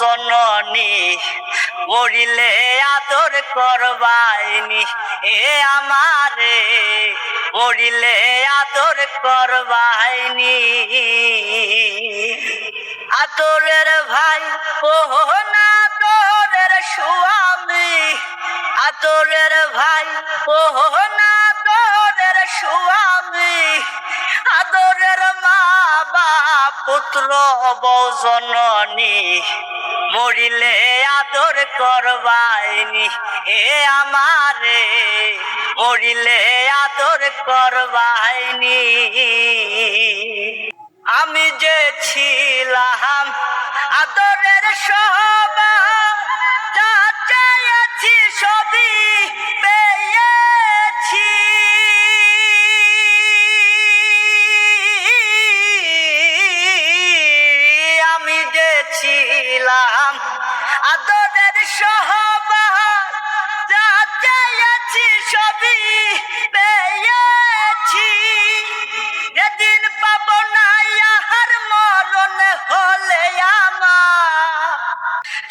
জননী মরিলে আদর করবাইনি। এ আমারে মরিলে আদর করবাইনি। আতরের ভাই, ওহ না তোরের স্বামী আতরের ভাই, ওহ বাপ বউ জননী মরিলে আদর করবাইনি। এ আমারে মরিলে আদর করবাইনি। আমি যেছি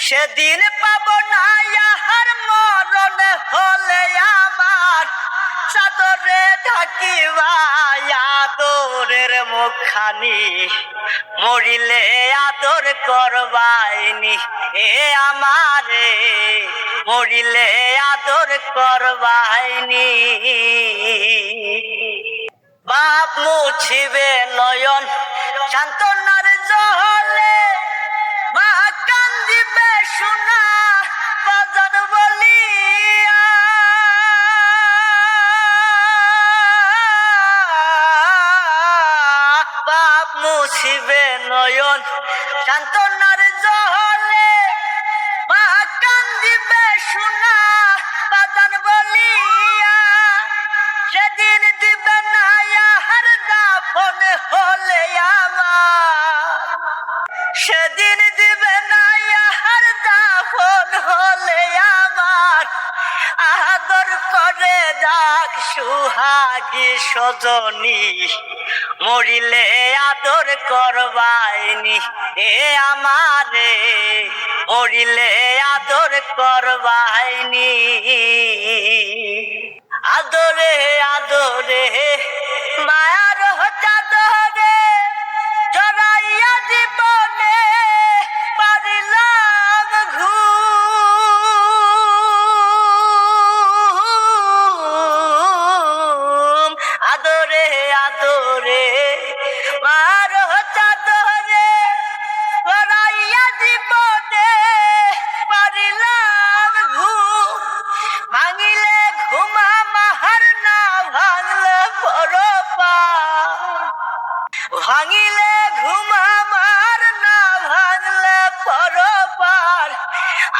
সেদিন পাব না ইহার মরণ হলে আমার। চাদরে থাকিবা আদরের মুখানি মরিলে আদর করবাইনি এ আমারে। মরিলে আদর করবাইনি। বাপ মুছিবে নয়ন শান্তনার মুছিবে নয়ন শান্তনার জহলে মা কান্দিবে সোনা বাজান বলিয়া। সেদিন দিবে না হার দাফন হলে সেদিন সুহাগী সজনী মরিলে আদর করবাইনি। এ আমারে মরিলে আদর করবাইনি। আদরে আদরে মায়ার ভাঙিলে ঘুমা মার, না ভাঙলে পরপার।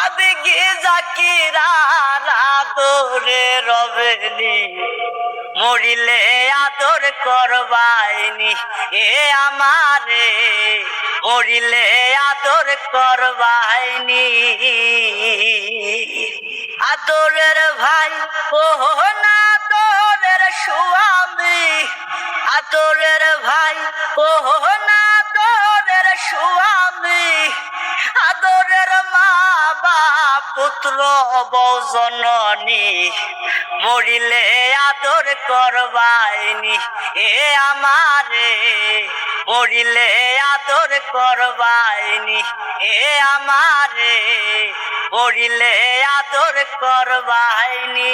আবেগে জাকিরা আদরে রবেনি, মরিলে আদর করবাইনি এ আমারে। মরিলে আদর করবাইনি। আদরের ভাই ওহ পুত্র বৌজননী মরিলে আদর করবাইনি। এ আমারে মরিলে আদর করবাইনি। এ আমারে মরিলে আদর করবাইনি।